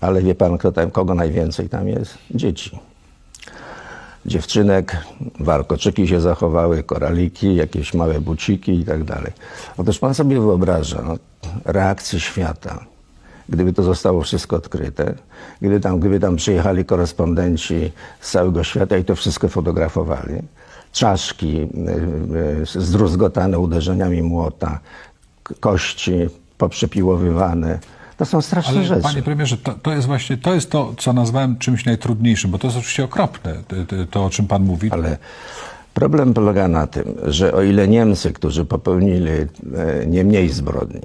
Ale wie pan, kto tam, kogo najwięcej tam jest? Dzieci. Dziewczynek, warkoczyki się zachowały, koraliki, jakieś małe buciki i tak dalej. Otóż pan sobie wyobraża no, reakcję świata, gdyby to zostało wszystko odkryte, gdyby tam, gdyby tam przyjechali korespondenci z całego świata i to wszystko fotografowali. Czaszki y, y, zdruzgotane uderzeniami młota, kości poprzepiłowywane. To są straszne Ale rzeczy. panie premierze, to, to jest właśnie to, jest to, co nazwałem czymś najtrudniejszym, bo to jest oczywiście okropne, to, to, o czym pan mówi. Ale problem polega na tym, że o ile Niemcy, którzy popełnili e, nie mniej zbrodni,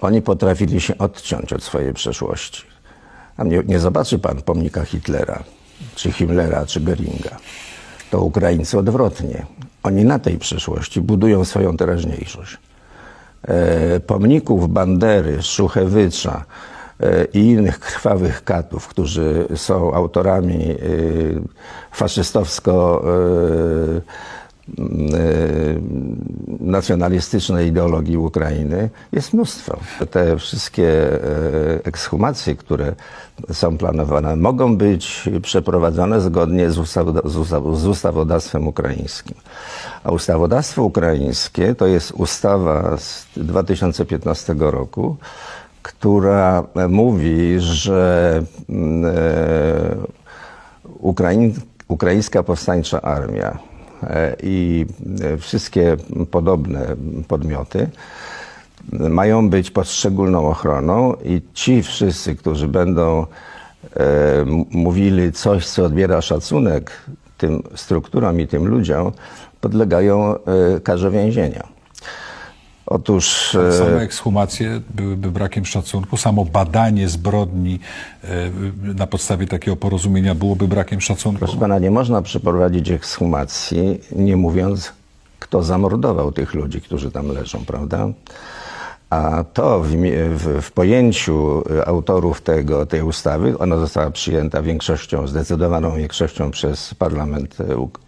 oni potrafili się odciąć od swojej przeszłości. Nie, nie zobaczy pan pomnika Hitlera, czy Himmlera, czy Geringa. To Ukraińcy odwrotnie. Oni na tej przeszłości budują swoją teraźniejszość. E, pomników Bandery, Szuchewycza e, i innych krwawych katów, którzy są autorami e, faszystowsko nacjonalistycznej ideologii Ukrainy jest mnóstwo. Te wszystkie ekshumacje, które są planowane, mogą być przeprowadzone zgodnie z ustawodawstwem ukraińskim. A ustawodawstwo ukraińskie to jest ustawa z 2015 roku, która mówi, że mm, e, Ukraiń, ukraińska powstańcza armia e, i wszystkie podobne podmioty mają być pod szczególną ochroną i ci wszyscy, którzy będą e, mówili coś, co odbiera szacunek tym strukturom i tym ludziom, podlegają e, karze więzienia. Otóż e, Same ekshumacje byłyby brakiem szacunku, samo badanie zbrodni e, na podstawie takiego porozumienia byłoby brakiem szacunku. Proszę pana, nie można przeprowadzić ekshumacji, nie mówiąc, kto zamordował tych ludzi, którzy tam leżą, prawda? A to w, w, w pojęciu y, autorów tego, tej ustawy, ona została przyjęta większością, zdecydowaną większością przez parlament y, uk-